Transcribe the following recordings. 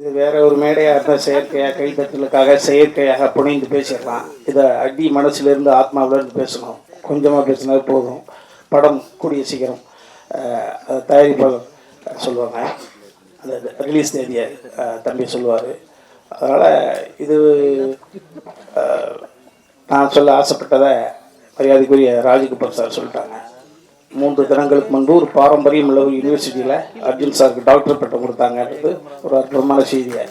இது வேற ஒரு மேடையாக இருந்தால் செயற்கையாக கைப்பற்றலுக்காக செயற்கையாக புனைந்து பேசிடலாம். இதை அடி மனசுலேருந்து ஆத்மாவிலேருந்து பேசணும். கொஞ்சமாக பேசினா போதும். படம் கூடிய சீக்கிரம் அதை தயாரிப்பாளர் சொல்லுவாங்க அந்த ரிலீஸ் தேதியை தம்பி சொல்லுவார். அதனால் இது நான் சொல்ல ஆசைப்பட்டதை மரியாதைக்குரிய ராஜகோபால் சார் சொல்லிட்டாங்க. மூன்று தினங்களுக்கு முன்பு ஒரு பாரம்பரியம் உள்ள ஒரு யூனிவர்சிட்டியில் அர்ஜுன் சாருக்கு டாக்டர் பட்டம் கொடுத்தாங்கன்றது ஒரு அற்புதமான செய்தியை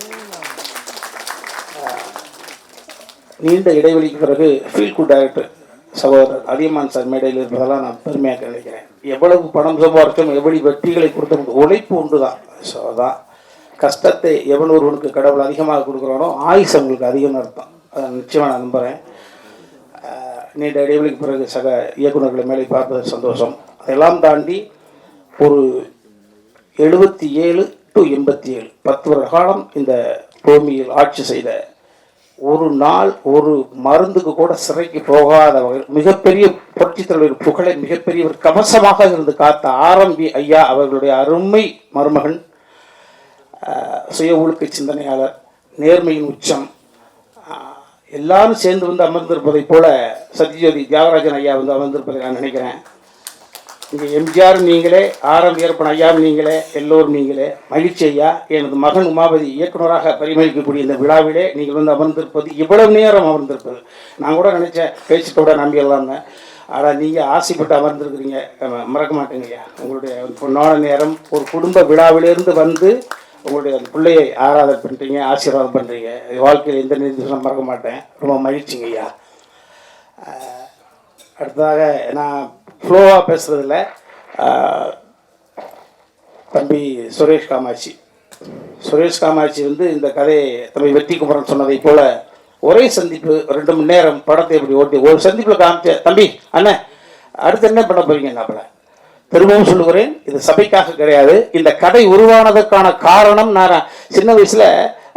நீண்ட இடைவெளிக்கு பிறகு ஃபீல் குட் டைரக்டர் சகோதரர் அதியமான் சார் மேடையில் இருப்பதெல்லாம் நான் பெருமையாக நினைக்கிறேன். எவ்வளவு பணம் சம்பாதிச்சோம் எவ்வளவு வெற்றிகளை கொடுத்த உழைப்பு ஒன்று தான் ஸோ அதான் கஷ்டத்தை எவன் ஒருவனுக்கு கடவுள் அதிகமாக கொடுக்குறானோ ஆயுஸ் அவங்களுக்கு அதிகம்னு அர்த்தம். அதை நிச்சயமாக நான் நம்புகிறேன் நீண்ட இடைவெளிக்கு பிறகு சக இயக்குநர்களை மேலே பார்ப்பது சந்தோஷம். அதெல்லாம் தாண்டி ஒரு எழுபத்தி ஏழு டு எண்பத்தி ஏழு பத்து வருட காலம் இந்த பூமியில் ஆட்சி செய்த ஒரு நாள் ஒரு மருந்துக்கு கூட சிறைக்கு போகாத வகையில் மிகப்பெரிய புரட்சித் தலைவர் புகழை மிகப்பெரிய ஒரு கவசமாக இருந்து காத்த ஆரம்பி ஐயா அவர்களுடைய அருமை மருமகன் சுய ஒழுக்க சிந்தனையாளர் நேர்மையின் உச்சம் எல்லாரும் சேர்ந்து வந்து அமர்ந்திருப்பதைப் போல சத்யஜோதி தியாகராஜன் ஐயா வந்து அமர்ந்திருப்பதை நான் நினைக்கிறேன். இங்கே எம்ஜிஆர் நீங்களே ஆரம் ஏற்பன் ஐயாவும் நீங்களே எல்லோரும் நீங்களே. மகிழ்ச்சி ஐயா எனது மகன் உமாபதி இயக்குனராக பரிமளிக்கக்கூடிய இந்த விழாவிலே நீங்கள் வந்து அமர்ந்திருப்பது இவ்வளவு நேரம் அமர்ந்திருப்பது. நான் கூட நினச்சேன் பேசிட்டோட நம்பியெல்லாம் இருந்தேன் ஆனால் நீங்கள் ஆசைப்பட்டு அமர்ந்திருக்கிறீங்க. மறக்க மாட்டேங்க ஐயா. உங்களுடைய பொன்னான நேரம் ஒரு குடும்ப விழாவிலிருந்து வந்து உங்களுடைய அந்த பிள்ளையை ஆராதனை பண்ணுறீங்க ஆசீர்வாதம் பண்ணுறீங்க வாழ்க்கையில் எந்த நிதிஷம் மறக்க மாட்டேன். ரொம்ப மகிழ்ச்சிங்க ஐயா. அடுத்ததாக நான் ஃப்ளோவாக பேசுகிறதில்ல தம்பி சுரேஷ் காமாட்சி. சுரேஷ் காமாட்சி வந்து இந்த கதையை தம்பி வெற்றி குமரன் சொன்னதை போல் ஒரே சந்திப்பு ரெண்டு மணி நேரம் படத்தை இப்படி ஓட்டி ஒரு சந்திப்பில் காமிச்ச தம்பி அண்ணன் அடுத்து என்ன பண்ண போறீங்க நாப்பில் திரும்பவும் சொல்லுகிறேன் இது சபைக்காக கிடையாது. இந்த கதை உருவானதற்கான காரணம் நான் சின்ன வயசில்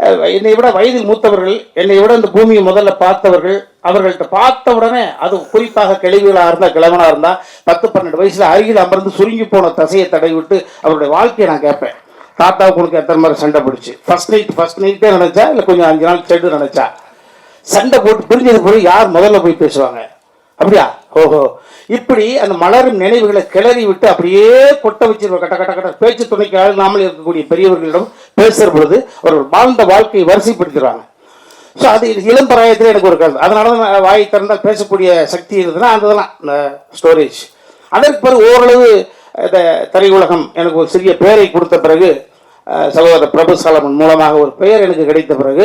என்னை விட வயதில் மூத்தவர்கள் என்னை விட இந்த பூமியை முதல்ல பார்த்தவர்கள் அவர்கள்ட்ட பார்த்த உடனே அது குறிப்பாக கிழவிகளாக இருந்தால் கிழவனாக இருந்தால் பத்து பன்னெண்டு வயசில் அருகில் அமர்ந்து சுருங்கி போன தசையை தடவி விட்டு அவருடைய வாழ்க்கையை நான் கேட்பேன். தாத்தாவுக்கு உனக்கு எத்தனை மாதிரி சண்டை பிடிச்சி? ஃபர்ஸ்ட் நைட் ஃபர்ஸ்ட் நைட்டே நினைச்சா இல்லை கொஞ்சம் அஞ்சு நாள் செட்டு நினச்சா? சண்டை போட்டு பிரிஞ்சது போய் யார் முதல்ல போய் பேசுவாங்க? அப்படியா? ஓஹோ. இப்படி அந்த மலரும் நினைவுகளை கிளறி விட்டு அப்படியே கொட்ட வச்சிருவ கட்ட கட்ட கட்ட பேச்சு துணைக்கு அழுகாமல் இருக்கக்கூடிய பெரியவர்களிடம் பேசுகிற பொழுது அவர்கள் வாழ்ந்த வாழ்க்கையை வரிசைப்படுத்துறாங்க. ஸோ அது இளம் பிராயத்தில் எனக்கு ஒரு கருத்து. அதனால தான் வாயை வாய் திறந்தால் பேசக்கூடிய சக்தி இருந்ததுன்னா அதுதான் இந்த ஸ்டோரேஜ் அதற்கு பிறகு ஓரளவு இந்த திரையுலகம் எனக்கு ஒரு சிறிய பெயரை கொடுத்த பிறகு சகோதர சகோதரர் பிரபு சாலமன் மூலமாக ஒரு பெயர் எனக்கு கிடைத்த பிறகு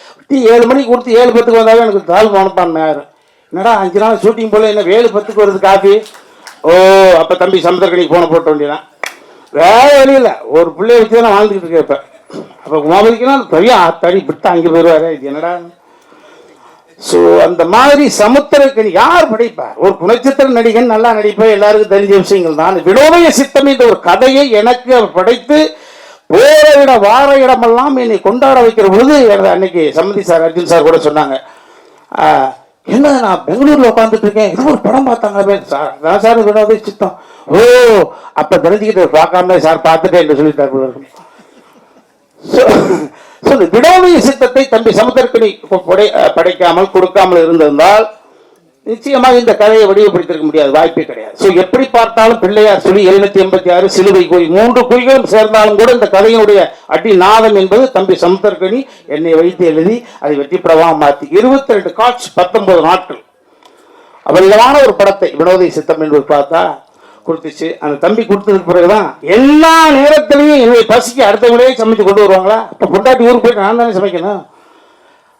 ஏழு மணிக்கு கொடுத்து ஏழு பத்துக்கு வந்தாவே எனக்கு தாழ்வு அனுப்பான் ஆயிரும் என்னடா அஞ்சு நாள் ஷூட்டிங் போல என்ன ஏழு பத்துக்கு வருது காஃபி ஓ அப்போ தம்பி சமுத்திரக்கணிக்கு போன போட்ட வேண்டியதான் வேற வழியில் இல்லை. ஒரு பிள்ளைய வச்சு தான் வாழ்ந்துக்கிட்டு இருக்கேன் இப்போ. அப்போ உமாபதிக்குன்னா பெரிய தடி விட்டு அங்கே போயிடுவாரு இது என்னடா? ஸோ அந்த மாதிரி சமுத்திரக்கணி யார் படைப்பார் ஒரு குணச்சித்திர நடிகன் நல்லா நடிப்பார் எல்லாருக்கும் தெரிஞ்ச விஷயங்கள் தான். வினோதய சித்தம் இந்த ஒரு கதையை எனக்கு அவர் படைத்து போற இட வார இடமெல்லாம் என்னை கொண்டாட வைக்கிற பொழுது எனது அன்னைக்கு சம்மதி சார் அர்ஜுன் சார் கூட சொன்னாங்க. என்ன நான் பெங்களூர்ல உட்காந்துட்டு இருக்கேன். இது ஒரு படம் பார்த்தாங்க சார் நான் சார் சொன்னது சித்தம் ஓ அப்ப தெரிஞ்சுக்கிட்டு பார்க்காம சார் பார்த்துட்டேன் என்று சொல்லிட்டார் போல இருக்கு. சித்தத்தை தம்பி சமுத்திரக்கணி படை படைக்காமல் கொடுக்காமல் இருந்திருந்தால் நிச்சயமாக இந்த கதையை வடிவப்படுத்திருக்க முடியாது வாய்ப்பே கிடையாது. ஸோ எப்படி பார்த்தாலும் பிள்ளையார் சொல்லி எழுநூத்தி எண்பத்தி ஆறு சிலுவை கோயில் மூன்று குறிகளும் சேர்ந்தாலும் கூட இந்த கதையினுடைய அடி நாதம் என்பது தம்பி சமுத்திரக்கணி என்னை வைத்து எழுதி அதை வெற்றி பிரபமாக மாற்றி. இருபத்தி ரெண்டு காட்ச் பத்தொன்பது நாட்கள். அபரிதமான ஒரு படத்தை வினோதை சித்தம் என்பது பார்த்தா கொடுத்துச்சு. அந்த தம்பி கொடுத்ததுக்கு பிறகுதான் எல்லா நேரத்திலையும் என்னுடைய பசிக்கு அடுத்தவங்களே சமைச்சு கொண்டு வருவாங்களா? இப்போ பொண்டாட்டி ஊருக்கு போயிட்டு நான் தானே சமைக்கணும்?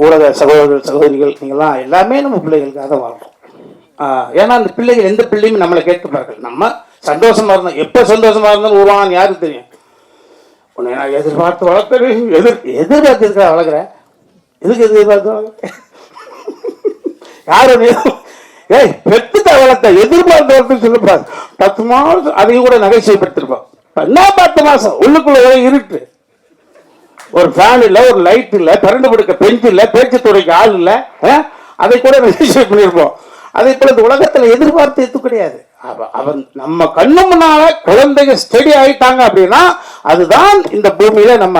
ஊடக சகோதரர்கள் சகோதரிகள் நீங்கள்லாம் எல்லாமே நம்ம பிள்ளைகளுக்காக தான் வாழ்றோம் ஏன்னா அந்த பிள்ளைகள் எந்த பிள்ளையும் நம்மளை கேட்டுப்பார்கள் நம்ம சந்தோஷமாக இருந்தோம் எப்போ சந்தோஷமா இருந்தாலும் உருவானான்னு யாருக்கு தெரியும்? உன்னை நான் எதிர்பார்த்து வளர்க்குறேன் எதிர் எதிர்பார்த்து இருக்கிற வளர்க்குறேன் எதுக்கு எதிர்பார்த்து வளர்க்குறேன் யாரும் ஏய் பெத்துட்ட வளர்த்த எதிர்பார்த்து வளர்த்து சொல்லப்படாது பத்து மாதம் அதையும் கூட நகைச்சுவைப்படுத்திருப்போம் என்ன பத்து மாதம்? உள்ளுக்குள்ள இருட்டு. ஒரு ஃபேன் இல்லை ஒரு லைட் இல்லை கரண்ட் படுக்க பெஞ்ச் இல்லை பேச்சு துறைக்கு ஆள் இல்லை ஆ? அதை கூட நகைச்சுவை பண்ணியிருப்போம் அதே போல இந்த உலகத்தில் எதிர்பார்த்து எது கிடையாது. அவன் நம்ம கண்ணு முன்னால குழந்தைங்க ஸ்டடி ஆயிட்டாங்க அப்படின்னா அதுதான் இந்த பூமியில நம்ம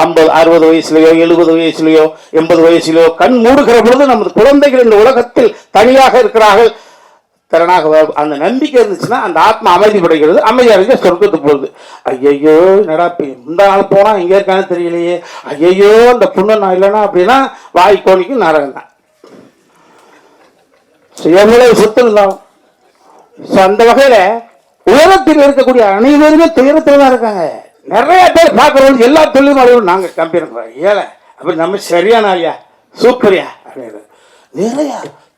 ஐம்பது அறுபது வயசுலயோ எழுபது வயசுலயோ எண்பது வயசுலயோ கண் மூடுகிற பொழுது நமது குழந்தைகள் இந்த உலகத்தில் தனியாக இருக்கிறார்கள். திறனாக அந்த நம்பிக்கை இருந்துச்சுன்னா அந்த ஆத்மா அமைதி படைக்கிறது அமைதி அடைஞ்ச சொர்க்கத்துக்கு போகுது. ஐயையோ என்னடா இந்த நாள் போனால் எங்கே இருக்கான்னு தெரியலையே. ஐயையோ அந்த புண்ணு நான் இல்லைன்னா அப்படின்னா வாய் கோணிக்கும் நரகம் தான். எவ்வளவு சொத்து இருந்தாலும். ஸோ அந்த வகையில உலகத்தில் இருக்கக்கூடிய அனைவருமே துயரத்தில் தான் இருக்காங்க. நிறைய பேர் பார்க்குறவங்க எல்லா தொழிலும் அளவும் நாங்கள் கம்பெனி ஏழை அப்படி நம்ம சரியான ஐயா சூப்பரியா? அப்படின்னு நிறையா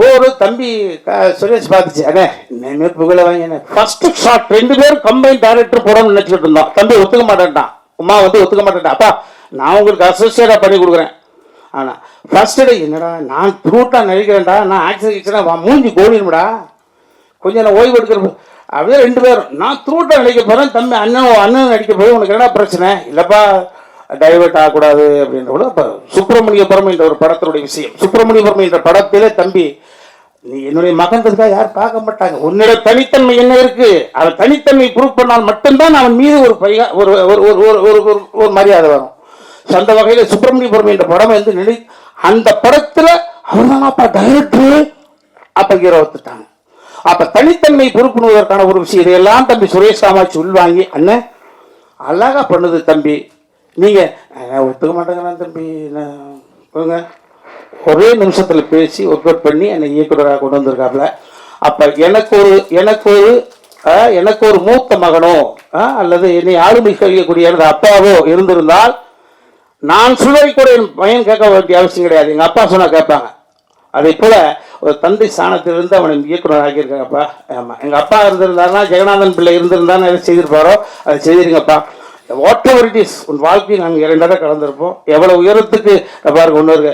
மாதிரி போரு தம்பி சுரேஷ் பார்த்துச்சு அண்ணே இனிமேல் புகழ வாங்க ஃபர்ஸ்ட் ஷாட் ரெண்டு பேரும் கம்பைன் டேரக்டர் போடணும்னு நினைச்சிட்டு இருந்தோம். தம்பி ஒத்துக்க மாட்டேன்ட்டான். உமா வந்து ஒத்துக்க மாட்டேன்டா அப்பா நான் உங்களுக்கு அசோசியேட்டாக பண்ணி கொடுக்குறேன். ஆனால் ஃபர்ஸ்ட் டே என்னடா நான் த்ரூட்டாக நடிக்கிறேன்டா. நான் ஆக்சன் கிச்சனா மூஞ்சி கோழிடும்டா கொஞ்சம் நான் ஓய்வு எடுக்கிற அப்படியே ரெண்டு பேரும். நான் த்ரூட்டாக நடிக்க போகிறேன் தம்பி அண்ணன் அண்ணன் நடிக்க போய் உனக்கு என்னடா பிரச்சனை? இல்லைப்பா டைவெர்ட் ஆகக்கூடாது அப்படின்ற கூட இப்போ சுப்பிரமணியபுரம் என்ற ஒரு படத்தினுடைய விஷயம். சுப்பிரமணியபுரம் என்ற படத்திலே தம்பி நீ என்னுடைய மகன்றதுக்காக யாரும் பார்க்க மாட்டாங்க. உன்னோட தனித்தன்மை என்ன இருக்கு? அவன் தனித்தன்மை ப்ரூவ் பண்ணால் மட்டும்தான் அவன் மீது ஒரு பையா ஒரு ஒரு ஒரு ஒரு ஒரு ஒரு ஒரு மரியாதை வரும். So, அந்த வகையில் சுப்பிரமணியபுரம் என்ற படம் வந்து நினை அந்த படத்தில் அவர்தான் அப்பா டைரக்டர் அப்ப ஹீரோ ஒத்துட்டாங்க அப்ப தனித்தன்மை பொறுப்புணுவதற்கான ஒரு விஷயம் இதையெல்லாம் தம்பி சுரேஷ் காமாட்சி உள்வாங்கி அண்ணன் அழகா பண்ணுது தம்பி. நீங்கள் ஒத்துக்க மாட்டேங்கிறான் தம்பி. நான் ஒரே நிமிஷத்தில் பேசி ஒர்க் அவுட் பண்ணி என்னை இயக்குனராக கொண்டு வந்திருக்காப்புல. அப்போ எனக்கு ஒரு எனக்கு ஒரு எனக்கு ஒரு மூத்த மகனோ அல்லது என்னை ஆளுமை செய்யக்கூடிய எனது அப்பாவோ இருந்திருந்தால் நான் சொல்வதை கூட என் பையன் கேட்க வேண்டிய அவசியம் கிடையாது. எங்கள் அப்பா சொன்னால் கேட்பாங்க. அதே போல் ஒரு தந்தை ஸ்தானத்திலிருந்து அவனை இயக்குனர் ஆக்கியிருக்காங்கப்பா. ஆமாம் எங்கள் அப்பா இருந்திருந்தாருன்னா ஜெகநாதன் பிள்ளை இருந்திருந்தான்னு எதை செய்திருப்பாரோ அதை செய்திருங்கப்பா. வாட் எவர் இட் இஸ் உன் வாழ்க்கையை நாங்கள் இரண்டாக கலந்துருப்போம் எவ்வளோ உயரத்துக்கு பாருங்க இன்னொரு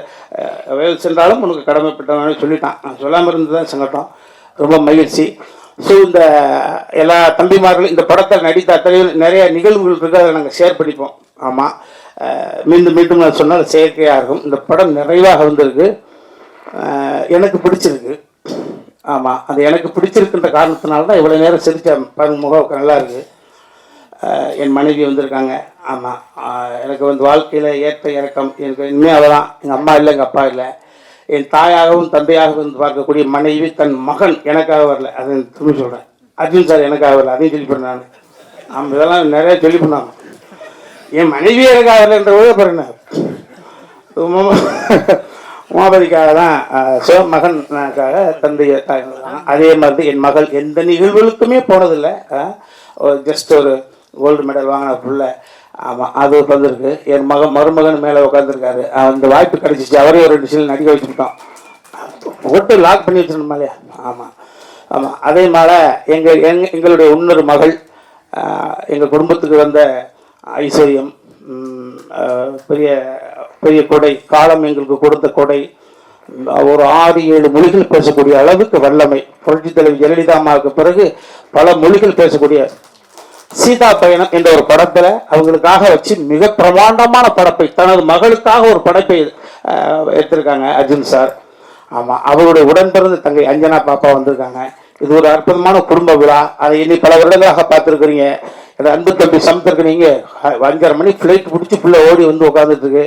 வயல் சென்றாலும் உனக்கு கடமைப்பட்டவனு சொல்லிட்டான். நான் சொல்லாமல் இருந்து தான் சங்கட்டம் ரொம்ப மகிழ்ச்சி. ஸோ இந்த எல்லா தம்பிமார்களும் இந்த படத்தை நடித்த அத்தனையும் நிறைய நிகழ்வுகள் இருக்குது அதை நாங்கள் ஷேர் பண்ணிப்போம் ஆமாம் மீண்டும் மீண்டும் நான் சொன்னால் செயற்கையாக இருக்கும். இந்த படம் நிறைவாக வந்திருக்கு. எனக்கு பிடிச்சிருக்கு. ஆமாம் அது எனக்கு பிடிச்சிருக்குன்ற காரணத்தினால தான் இவ்வளோ நேரம் சிரித்த பாருங்க முகம் நல்லா இருக்குது என் மனைவி வந்திருக்காங்க. ஆமாம் எனக்கு வந்து வாழ்க்கையில் ஏற்ற இறக்கம். எனக்கு இனிமேல் அவதான். எங்கள் அம்மா இல்லை எங்கள் அப்பா இல்லை. என் தாயாகவும் தந்தையாகவும் வந்து பார்க்கக்கூடிய மனைவி தன் மகன் எனக்காக வரல. அதை திரும்பி சொல்கிறேன் அர்ஜுன் சார் எனக்காக வரல. அதையும் சொல்லிப்பேன் நான். ஆமாம் இதெல்லாம் நிறைய சொல்லி பண்ணாங்க என் மனைவி எனக்காக வரலன்ற போது பாருங்க உமாபதிக்காக தான் அஹ், சிவமகனுக்காக தந்தை தாய் அதே மாதிரி என் மகள் எந்த நிகழ்வுகளுக்குமே போனதில்லை. ஜஸ்ட் ஒரு கோல்டு மெடல் வாங்கின பிள்ளை ஆமாம் அது வந்திருக்கு என் மகன் மருமகன் மேலே உட்காந்துருக்காரு அந்த வாய்ப்பு கிடச்சிச்சு. அவரே ஒரு ரெண்டு சீல் நடிக்க வச்சுக்கிட்டோம் போட்டு லாக் பண்ணி வச்சிருந்தோம் இல்லையா? ஆமாம் ஆமாம் அதே மாதிரி எங்கள் எங் எங்களுடைய இன்னொரு மகள் எங்கள் குடும்பத்துக்கு வந்த ஐஸ்வர்யம் பெரிய பெரிய கொடை காலம் எங்களுக்கு கொடுத்த கொடை ஒரு ஆறு ஏழு மொழிகள் பேசக்கூடிய அளவுக்கு வல்லமை. புரட்சி தலைவி ஜெயலலிதா அம்மாவுக்கு பிறகு பல மொழிகள் பேசக்கூடிய சீதா பயணம் என்ற ஒரு படத்துல அவங்களுக்காக வச்சு மிக பிரமாண்டமான படைப்பை தனது மகளுக்காக ஒரு படைப்பை எடுத்திருக்காங்க அர்ஜுன் சார். ஆமாம் அவருடைய உடன்பிறந்த தங்கை அஞ்சனா பாப்பா வந்திருக்காங்க. இது ஒரு அற்புதமான குடும்ப விழா. அதை இனி பல வருடங்களாக பார்த்துருக்குறீங்க. என்னோட அன்பு தம்பி சமைத்திருக்குறீங்க அஞ்சரை மணி ஃப்ளைட் பிடிச்சி ஃபுல்லாக ஓடி வந்து உட்காந்துட்டு இருக்கு.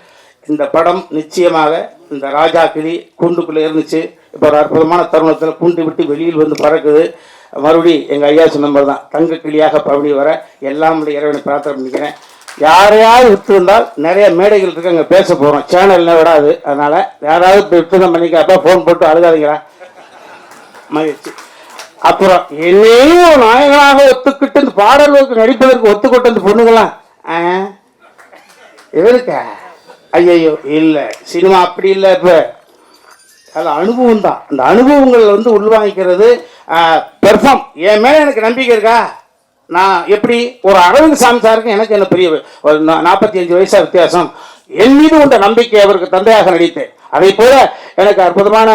இந்த படம் நிச்சயமாக இந்த ராஜா கிளி கூண்டுக்குள்ளே இருந்துச்சு. இப்போ ஒரு அற்புதமான தருணத்தில் கூண்டு விட்டு வெளியில் வந்து பறக்குது. மறுபடி எங்கள் ஐயா சொன்ன மாதிரி தான் தங்க கிளியாக பவனி வர எல்லாம் இறைவனை பிரார்த்தனை பண்ணிக்கிறேன். யாரையாவது விட்டுருந்தால் நிறைய மேடைகள் இருக்கு அங்கே பேச போகிறோம் சேனல்ல விடாது. அதனால் யாராவது இப்போ விட்டுருந்தா பண்ணிக்கப்பா ஃபோன் போட்டு அழுகாதீங்களா மகிழ்ச்சி. அப்புறம் என்னையும் நாயகனாக ஒத்துக்கிட்டு இந்த பாடல்களுக்கு நடிப்பதற்கு ஒத்துக்கிட்டு இந்த பொண்ணுங்களாம் ஆ? இவருக்கா? ஐயையோ இல்லை. சினிமா அப்படி இல்லை இப்போ. அதில் அனுபவம் தான். அந்த அனுபவங்கள் வந்து உள்வாங்கிக்கிறது பெர்ஃபார்ம் என் மேலே எனக்கு நம்பிக்கை இருக்கா? நான் எப்படி? ஒரு அரவிந்த் சாமி சாருக்கு எனக்கு என்ன பெரிய ஒரு நாற்பத்தி அஞ்சு வயசாக வித்தியாசம். என் மீது உண்ட நம்பிக்கை அவருக்கு தந்தையாக நடித்தேன். அதே போல எனக்கு அற்புதமான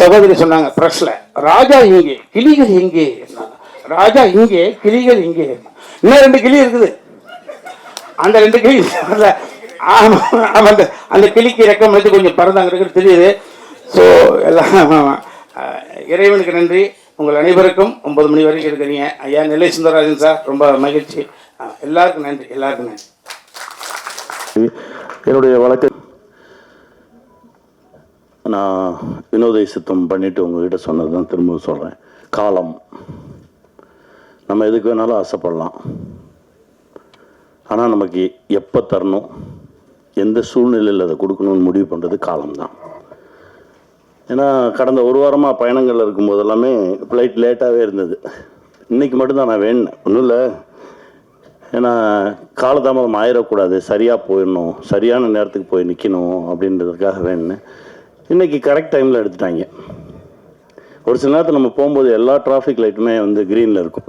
சகோதரி சொன்னாங்க ப்ரெஸ்ல ராஜா இங்கே கிளிகள் இங்கே. ராஜா இங்கே கிளிகள் இங்கே. இன்னும் ரெண்டு கிளி இருக்குது. அந்த ரெண்டு கிளி ஆமாம் அந்த அந்த கிளிக்கு ரெக்கம் வந்து கொஞ்சம் பறந்தாங்கிறது தெரியுது. ஸோ எல்லாம் இறைவனுக்கு நன்றி. உங்கள் அனைவருக்கும் ஒன்பது மணி வரைக்கும் இருக்கிறீங்க ஐயா நெல்லை சுந்தரராஜன் சார் ரொம்ப மகிழ்ச்சி. எல்லாருக்கும் நன்றி எல்லாருக்கும். நன்றி என்னுடைய வழக்கு நான் வினோதை சித்தம் பண்ணிட்டு உங்ககிட்ட சொன்னது தான் திரும்ப சொல்கிறேன் காலம். நம்ம எதுக்கு வேணாலும் ஆசைப்படலாம். ஆனால் நமக்கு எப்போ தரணும்? எந்த சூழ்நிலையில் அதை கொடுக்கணும்னு முடிவு பண்ணுறது காலம்தான். ஏன்னா கடந்த ஒரு வாரமாக பயணங்களில் இருக்கும்போது எல்லாமே ஃப்ளைட் லேட்டாகவே இருந்தது. இன்றைக்கி மட்டும்தான் நான் வேணும் ஒன்றும் இல்லை. ஏன்னா காலதாமதம் ஆயிடக்கூடாது சரியாக போயிடணும். சரியான நேரத்துக்கு போய் நிற்கணும் அப்படின்றதுக்காக வேணுன்னு இன்றைக்கி கரெக்ட் டைமில் எடுத்துட்டாங்க. ஒரு சில நேரத்தில் நம்ம போகும்போது எல்லா டிராஃபிக் லைட்டுமே வந்து க்ரீனில் இருக்கும்.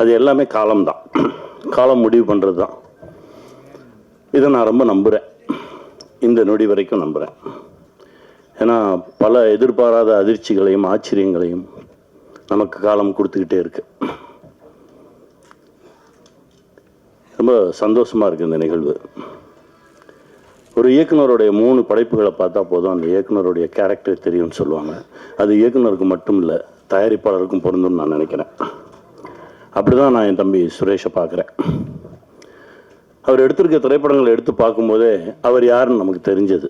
அது எல்லாமே காலம்தான். காலம் முடிவு பண்ணுறது தான் இதை நான் ரொம்ப நம்புகிறேன் இந்த நொடி வரைக்கும் நம்புகிறேன் ஏன்னா பல எதிர்பாராத அதிர்ச்சிகளையும் ஆச்சரியங்களையும் நமக்கு காலம் கொடுத்துக்கிட்டே இருக்கு. ரொம்ப சந்தோஷமாக இருக்குது இந்த நிகழ்வு. ஒரு இயக்குனருடைய மூணு படைப்புகளை பார்த்தா போதும் அந்த இயக்குனருடைய கேரக்டர் தெரியும்னு சொல்லுவாங்க. அது இயக்குனருக்கு மட்டும் இல்லை தயாரிப்பாளருக்கும் பொருந்தும்னு நான் நினைக்கிறேன். அப்படி தான் நான் என் தம்பி சுரேஷை பார்க்குறேன். அவர் எடுத்திருக்க திரைப்படங்களை எடுத்து பார்க்கும்போதே அவர் யாருன்னு நமக்கு தெரிஞ்சது.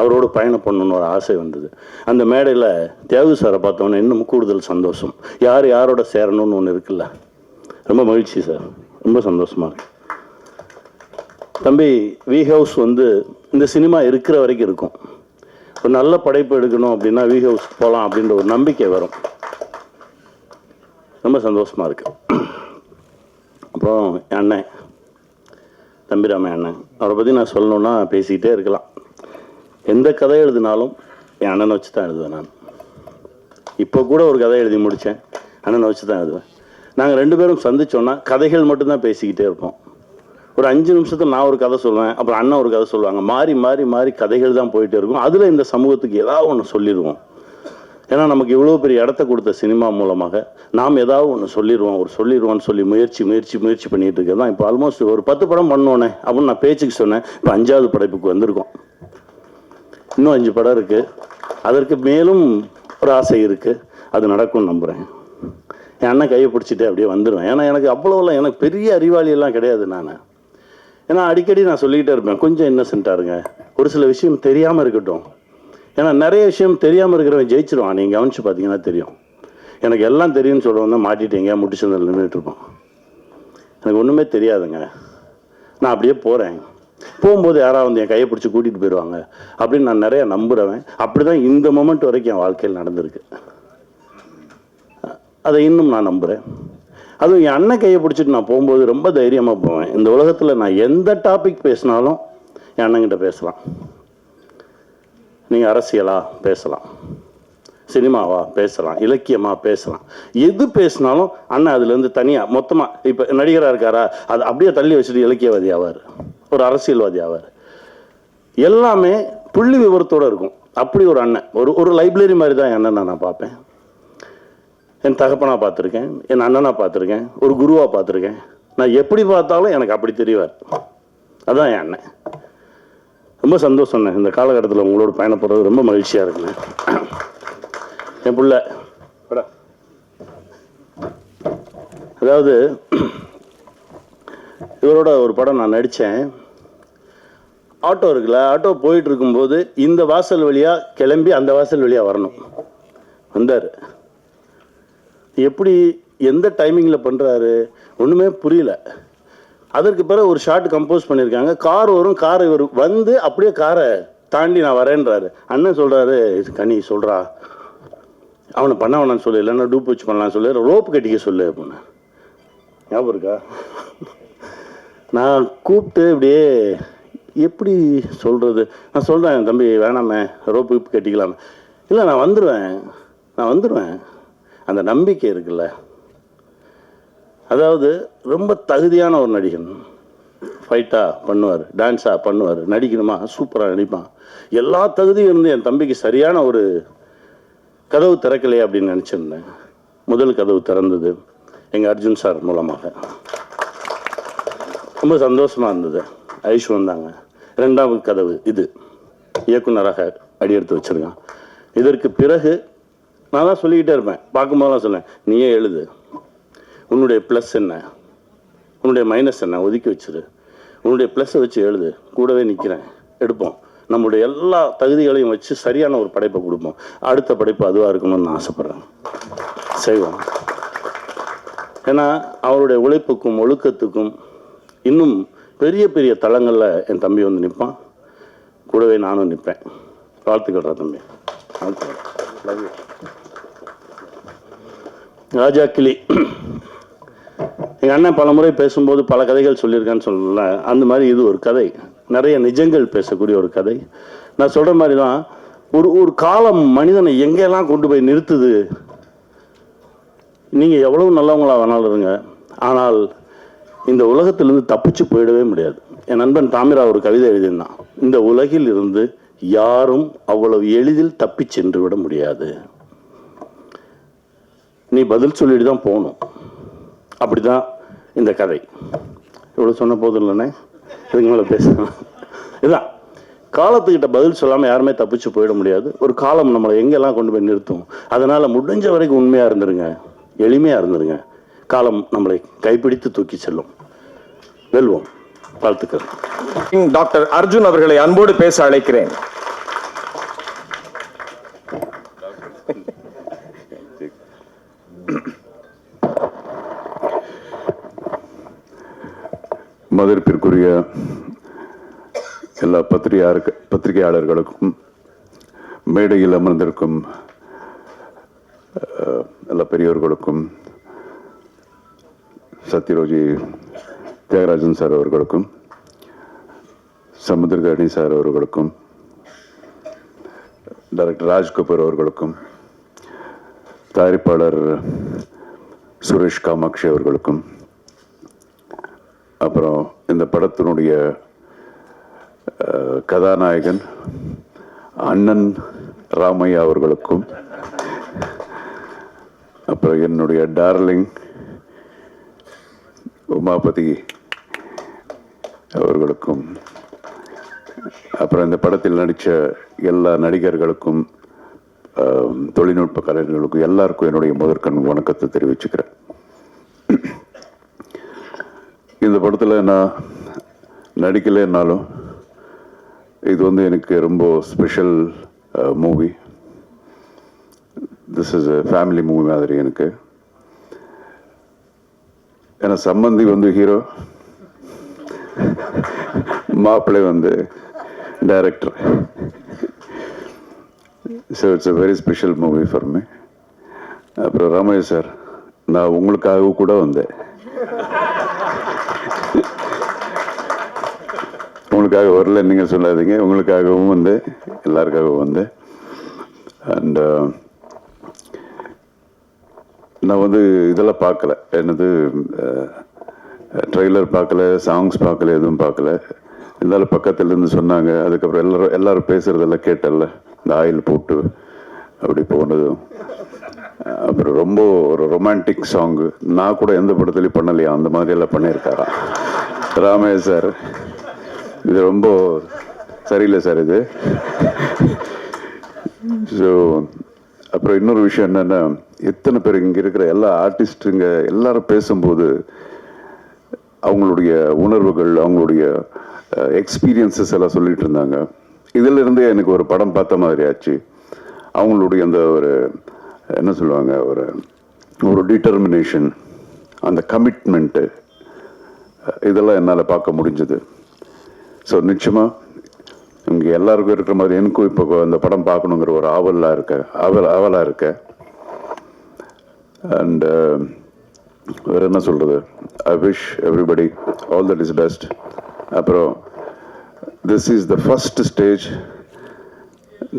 அவரோட பயணம் பண்ணணும்னு ஒரு ஆசை வந்தது. அந்த மேடையில் தியாகு சாரை பார்த்தோன்னே இன்னும் கூடுதல் சந்தோஷம். யார் யாரோட சேரணும்னு ஒன்று இருக்குல்ல? ரொம்ப மகிழ்ச்சி சார். ரொம்ப சந்தோஷமா இருக்கு. தம்பி வி ஹவுஸ் வந்து இந்த சினிமா இருக்கிற வரைக்கும் இருக்கும். ஒரு நல்ல படைப்பு எடுக்கணும் அப்படின்னா வி ஹவுஸ் போகலாம் அப்படின்ற ஒரு நம்பிக்கை வரும். ரொம்ப சந்தோஷமாக இருக்குது அப்புறம் அண்ணன். தம்பிராம அண்ணன். அவரை பற்றி நான் சொல்லணுன்னா பேசிக்கிட்டே இருக்கலாம். எந்த கதை எழுதினாலும் என் அண்ணனை வச்சு தான் எழுதுவேன் நான். இப்போ கூட ஒரு கதை எழுதி முடித்தேன் அண்ணனை வச்சு தான் எழுதுவேன். நாங்கள் ரெண்டு பேரும் சந்திச்சோன்னா கதைகள் மட்டும்தான் பேசிக்கிட்டே இருப்போம். ஒரு அஞ்சு நிமிஷத்தில் நான் ஒரு கதை சொல்லுவேன் அப்புறம் அண்ணன் ஒரு கதை சொல்லுவாங்க. மாறி மாறி மாறி கதைகள் தான் போயிட்டே இருக்கும். அதில் இந்த சமூகத்துக்கு ஏதாவது ஒன்று சொல்லிடுவோம். ஏன்னா நமக்கு இவ்வளோ பெரிய இடத்த கொடுத்த சினிமா மூலமாக நாம் ஏதாவது ஒன்று சொல்லிடுவோம் ஒரு சொல்லிடுவோம்னு சொல்லி முயற்சி முயற்சி முயற்சி பண்ணிகிட்டு இருக்கிறது தான் இப்போ ஆல்மோஸ்ட் ஒரு பத்து படம் பண்ணோன்னே அப்படின்னு நான் பேச்சுக்கு சொன்னேன். இப்போ அஞ்சாவது படைப்புக்கு வந்திருக்கோம். இன்னும் அஞ்சு படம் இருக்குது அதற்கு மேலும் ஒரு ஆசை இருக்குது அது நடக்கும்னு நம்புகிறேன் என் அண்ணன் கையை பிடிச்சிட்டு அப்படியே வந்துடுவேன் ஏன்னா எனக்கு அவ்வளோலாம் எனக்கு பெரிய அறிவாளியெல்லாம் கிடையாது நான். ஏன்னா அடிக்கடி நான் சொல்லிக்கிட்டே இருப்பேன் கொஞ்சம் இன்னசென்ட்டாக இருங்க. ஒரு சில விஷயம் தெரியாமல் இருக்கட்டும். ஏன்னா நிறைய விஷயம் தெரியாமல் இருக்கிறவன் ஜெயிச்சிருவான். நீங்கள் கவனிச்சு பார்த்தீங்கன்னா தெரியும். எனக்கு எல்லாம் தெரியும்னு சொல்லுவோம் தான் மாட்டிட்டீங்க முட்டிச்சந்தில் நின்றுட்டு இருப்போம் எனக்கு ஒன்றுமே தெரியாதுங்க. நான் அப்படியே போகிறேன் போகும்போது யாராவது வந்து என் கையை பிடிச்சி கூட்டிகிட்டு போயிடுவாங்க அப்படின்னு நான் நிறையா நம்புகிறவன் அப்படி தான் இந்த மொமெண்ட் வரைக்கும் என் வாழ்க்கையில் நடந்திருக்கு. அதை இன்னும் நான் நம்புகிறேன் அதுவும் என் அண்ணன் கையை பிடிச்சிட்டு நான் போகும்போது ரொம்ப தைரியமாக போவேன். இந்த உலகத்தில் நான் எந்த டாபிக் பேசினாலும் என் அண்ணங்கிட்ட பேசலாம். நீங்கள் அரசியலாக பேசலாம் சினிமாவா பேசலாம் இலக்கியமாக பேசலாம். எது பேசினாலும் அண்ணன் அதுலேருந்து தனியாக மொத்தமாக இப்போ நடிகராக இருக்காரா அது அப்படியே தள்ளி வச்சுட்டு இலக்கியவாதி ஆவார். ஒரு அரசியல்வாதி ஆவார். எல்லாமே புள்ளி விவரத்தோடு இருக்கும். அப்படி ஒரு அண்ணன் ஒரு ஒரு லைப்ரரி மாதிரி தான் என் அண்ணனை நான் பார்ப்பேன். என் தகப்பனாக பார்த்துருக்கேன் என் அண்ணனாக பார்த்துருக்கேன் ஒரு குருவாக பார்த்துருக்கேன். நான் எப்படி பார்த்தாலும் எனக்கு அப்படி தெரிவார். அதான் என் அண்ணன். ரொம்ப சந்தோஷம்ண்ணே. இந்த காலகட்டத்தில் உங்களோட பயணப்படுறது ரொம்ப மகிழ்ச்சியாக இருக்குண்ணே. என் பிள்ள அதாவது இவரோட ஒரு படம் நான் நடித்தேன் ஆட்டோ இருக்குல்ல ஆட்டோ போயிட்டு இருக்கும்போது இந்த வாசல் வழியாக கிளம்பி அந்த வாசல் வழியாக வரணும். வந்தார். எப்படி எந்த டைமிங்கில் பண்ணுறாரு ஒன்றுமே புரியல. அதற்கு பிறகு ஒரு ஷார்ட் கம்போஸ் பண்ணியிருக்காங்க. கார் வரும் கார் இவர் வந்து அப்படியே காரை தாண்டி நான் வரேன்றாரு. அண்ணன் சொல்கிறாரு கனி சொல்கிறா அவனை பண்ண வேணாம்னு சொல்லு இல்லைன்னா டூப் வச்சு பண்ணலாம் சொல்லு ரோப்பு கட்டிக்க சொல்லு அப்படின்னு. ஞாபகம் இருக்கா? நான் கூப்பிட்டு இப்படியே எப்படி சொல்கிறது நான் சொல்கிறேன் தம்பி வேணாமே ரோப்பு கீப்பு கட்டிக்கலாமே இல்லை நான் வந்துடுவேன் நான் வந்துடுவேன் அந்த நம்பிக்கை இருக்குல்ல. அதாவது ரொம்ப தகுதியான ஒரு நடிகன். ஃபைட்டாக பண்ணுவார் டான்ஸாக பண்ணுவார் நடிக்கணுமா சூப்பராக நடிப்பான். எல்லா தகுதியும் இருந்து என் தம்பிக்கு சரியான ஒரு கதவு திறக்கலையே அப்படின்னு நினச்சிருந்தேன். முதல் கதவு திறந்தது எங்கள் அர்ஜுன் சார் மூலமாக. ரொம்ப சந்தோஷமாக இருந்தது. ஐஷ் வந்தாங்க. ரெண்டாவது கதவு இது. இயக்குனராக அடியெடுத்து வச்சிருக்கான். இதற்கு பிறகு நான் தான் சொல்லிக்கிட்டே இருப்பேன். பார்க்கும்போதெல்லாம் சொன்னேன் நீயே எழுது. உன்னுடைய ப்ளஸ் என்ன? உன்னுடைய மைனஸ் என்ன? ஒதுக்கி வச்சிரு. உன்னுடைய ப்ளஸ்ஸை வச்சு எழுது. கூடவே நிற்கிறேன் எடுப்போம். நம்முடைய எல்லா தகுதிகளையும் வச்சு சரியான ஒரு படைப்பை கொடுப்போம். அடுத்த படைப்பு அதுவாக இருக்கணும்னு நான் ஆசைப்பட்றேன். செய்வோம். ஏன்னா அவருடைய உழைப்புக்கும் ஒழுக்கத்துக்கும் இன்னும் பெரிய பெரிய தளங்களில் என் தம்பி வந்து நிற்பான் கூடவே நானும் நிற்பேன் வாழ்த்துக்கள்றா தம்பி. ராஜா கிளி. எங்கள் அண்ணன் பல முறை பேசும்போது பல கதைகள் சொல்லியிருக்கான்னு சொல்லல. அந்த மாதிரி இது ஒரு கதை. நிறைய நிஜங்கள் பேசக்கூடிய ஒரு கதை. நான் சொல்கிற மாதிரி தான் ஒரு ஒரு காலம் மனிதனை எங்கெல்லாம் கொண்டு போய் நிறுத்துது? நீங்கள் எவ்வளவு நல்லவங்களாக வேணாலும் இருங்க. ஆனால் இந்த உலகத்திலிருந்து தப்பிச்சு போயிடவே முடியாது. என் நண்பன் தாமிரா ஒரு கவிதை எழுதியிருந்தான். இந்த உலகில் இருந்து யாரும் அவ்வளவு எளிதில் தப்பி சென்று விட முடியாது. நீ பதில் சொல்லிட்டு தான் போகணும். அப்படிதான் இந்த கதை. இவ்வளோ சொன்ன போதும் இல்லைண்ணே. இதுக்கு மேலே பேசணும் இதுதான். காலத்துக்கிட்ட பதில் சொல்லாமல் யாருமே தப்பிச்சு போயிட முடியாது. ஒரு காலம் நம்மளை எங்கெல்லாம் கொண்டு போய் நிறுத்தும். அதனால் முடிஞ்ச வரைக்கும் உண்மையாக இருந்துருங்க. எளிமையாக இருந்துருங்க. காலம் நம்மளை கைப்பிடித்து தூக்கி செல்லும். வெல்வோம். வாழ்த்துக்கள். டாக்டர் அர்ஜுன் அவர்களை அன்போடு பேச அழைக்கிறேன். மதிப்பிற்குரிய எல்லா பத்திரிகையாளருக்கு பத்திரிகையாளர்களுக்கும் மேடையில் அமர்ந்திருக்கும் எல்லா பெரியோர்களுக்கும் சத்யரோஜி தியாகராஜன் சார் அவர்களுக்கும் சமுத்திரகணி சார் அவர்களுக்கும் டைரக்டர் ராஜ் கபூர் அவர்களுக்கும் தயாரிப்பாளர் சுரேஷ் காமாட்சி அவர்களுக்கும் அப்புறம் இந்த படத்தினுடைய கதாநாயகன் அண்ணன் ராமையா அவர்களுக்கும் அப்புறம் என்னுடைய டார்லிங் உமாபதி அவர்களுக்கும் அப்புறம் இந்த படத்தில் நடித்த எல்லா நடிகர்களுக்கும் தொழில்நுட்ப கலைஞர்களுக்கும் எல்லாருக்கும் என்னுடைய முதற்கண் வணக்கத்தை தெரிவிச்சுக்கிறேன். இந்த படத்தில் நான் நடிக்கலைன்னாலும் இது வந்து எனக்கு ரொம்ப special movie this is family movie மாதிரி எனக்கு. ஏன்னா சம்பந்தி வந்து ஹீரோ மாப்பிள்ளை வந்து director so it's a very special movie for me அப்புறம் ராமையா சார் நான் உங்களுக்காக கூட வந்தேன். உங்களுக்காக வரல நீங்கள் சொல்லாதீங்க. உங்களுக்காகவும் வந்து எல்லாருக்காகவும் வந்து. அண்ட் uh, நான் வந்து இதெல்லாம் பார்க்கல. என்னது ட்ரெய்லர் பார்க்கல சாங்ஸ் பார்க்கல எதுவும் பார்க்கல. இருந்தாலும் பக்கத்துலேருந்து சொன்னாங்க. அதுக்கப்புறம் எல்லோரும் எல்லோரும் பேசுகிறதெல்லாம் கேட்டல இந்த ஆயில் போட்டு அப்படி போனதும். அப்புறம் ரொம்ப ஒரு ரொமான்டிக் சாங்கு நான் கூட எந்த படத்துலையும் பண்ணலையா? அந்த மாதிரியெல்லாம் பண்ணியிருக்காராம் சார் இது ரொம்ப சரியில்லை சார் இது. ஸோ அப்புறம் இன்னொரு விஷயம் என்னென்னா எத்தனை பேர் இங்கே இருக்கிற எல்லா ஆர்டிஸ்ட்டுங்க எல்லாரும் பேசும்போது அவங்களுடைய உணர்வுகள் அவங்களுடைய எக்ஸ்பீரியன்சஸ் எல்லாம் சொல்லிட்டு இருந்தாங்க. இதிலிருந்தே எனக்கு ஒரு படம் பார்த்த மாதிரி ஆச்சு. அவங்களுடைய அந்த ஒரு என்ன சொல்லுவாங்க ஒரு ஒரு டிட்டர்மினேஷன் அந்த கமிட்மெண்ட்டு இதெல்லாம் என்னால் பார்க்க முடிஞ்சது. ஸோ நிச்சயமாக இங்கே எல்லாருக்கும் இருக்கிற மாதிரி எனக்கும் இப்போ அந்த படம் பார்க்கணுங்கிற ஒரு ஆவலாக இருக்க ஆவல் ஆவலாக இருக்க. அண்ட் uh, வேறு என்ன சொல்கிறது I wish everybody all that is best அப்புறம் this is the first stage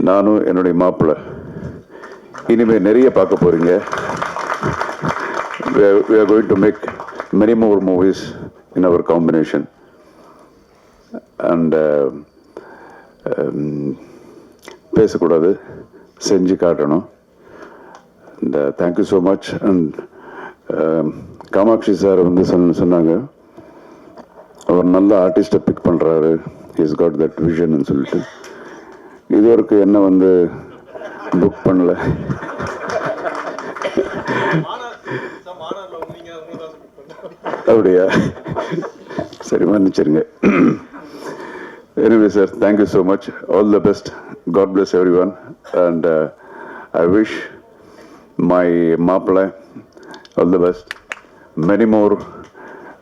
நானும் என்னுடைய மாப்பிள்ளை இனிமேல் நிறைய பார்க்க போகிறீங்க we are going to make many more movies in our combination. And uh, um, பேசக்கூடாது செஞ்சு காட்டணும். இந்த thank you so much and Kamakshi sir வந்து சொன்ன சொன்னாங்க அவர் நல்ல ஆர்டிஸ்ட்டை பிக் பண்ணுறாரு இஸ் காட் தட் விஷன் சொல்லிட்டு. இது வரைக்கும் என்ன வந்து புக் பண்ணல. அப்படியா? சரி மன்னிச்சிருங்க. Anyway sir you so much all the best God bless everyone. One uh, I wish my மாப்பிள்ளை all the best many more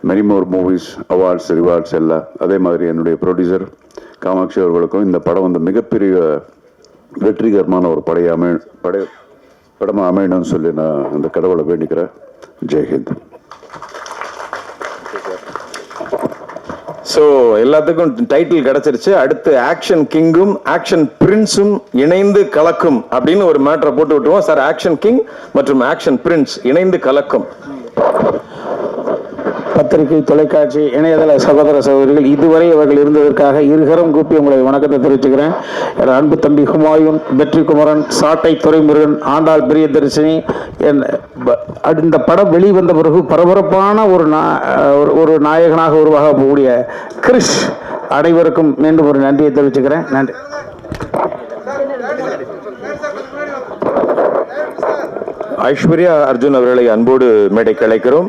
many more movies awards rewards எல்லாம் அதே மாதிரி என்னுடைய ப்ரொடியூசர் காமாட்சி அவர்களுக்கும் இந்த படம் வந்து மிகப்பெரிய வெற்றிகரமான ஒரு படையை அமை படை படமாக அமையணும்னு சொல்லி நான் அந்த கடவுளை வேண்டிக்கிறேன். ஜெய்ஹிந்த். ஸோ எல்லாத்துக்கும் டைட்டில் கிடைச்சிருச்சு. அடுத்து ஆக்ஷன் கிங்கும் ஆக்ஷன் பிரின்ஸும் இணைந்து கலக்கும் அப்படின்னு ஒரு மேட்டரை போட்டு விட்டுருவோம். சார் ஆக்ஷன் கிங் மற்றும் ஆக்ஷன் பிரின்ஸ் இணைந்து கலக்கும். பத்திரிகை தொலைக்காட்சி இணையதள சகோதர சகோதரிகள் இதுவரை அவர்கள் இருந்ததற்காக இருகரம் கூப்பி உங்களை வணக்கத்தை தெரிவிச்சுக்கிறேன். என் அன்பு தம்பி ஹுமாயூன் வெற்றி குமரன் சாட்டை துரைமுருகன் ஆண்டாள் பிரியதர்சினி என் இந்த படம் வெளிவந்த பிறகு பரபரப்பான ஒரு நா- ஒரு- ஒரு நாயகனாக உருவாக போகக்கூடிய கிறிஷ் அனைவருக்கும் மீண்டும் ஒரு நன்றியை தெரிவிச்சுக்கிறேன். நன்றி. ஐஸ்வர்யா அர்ஜுன் அவர்களை அன்போடு மேடை அழைக்கிறோம்.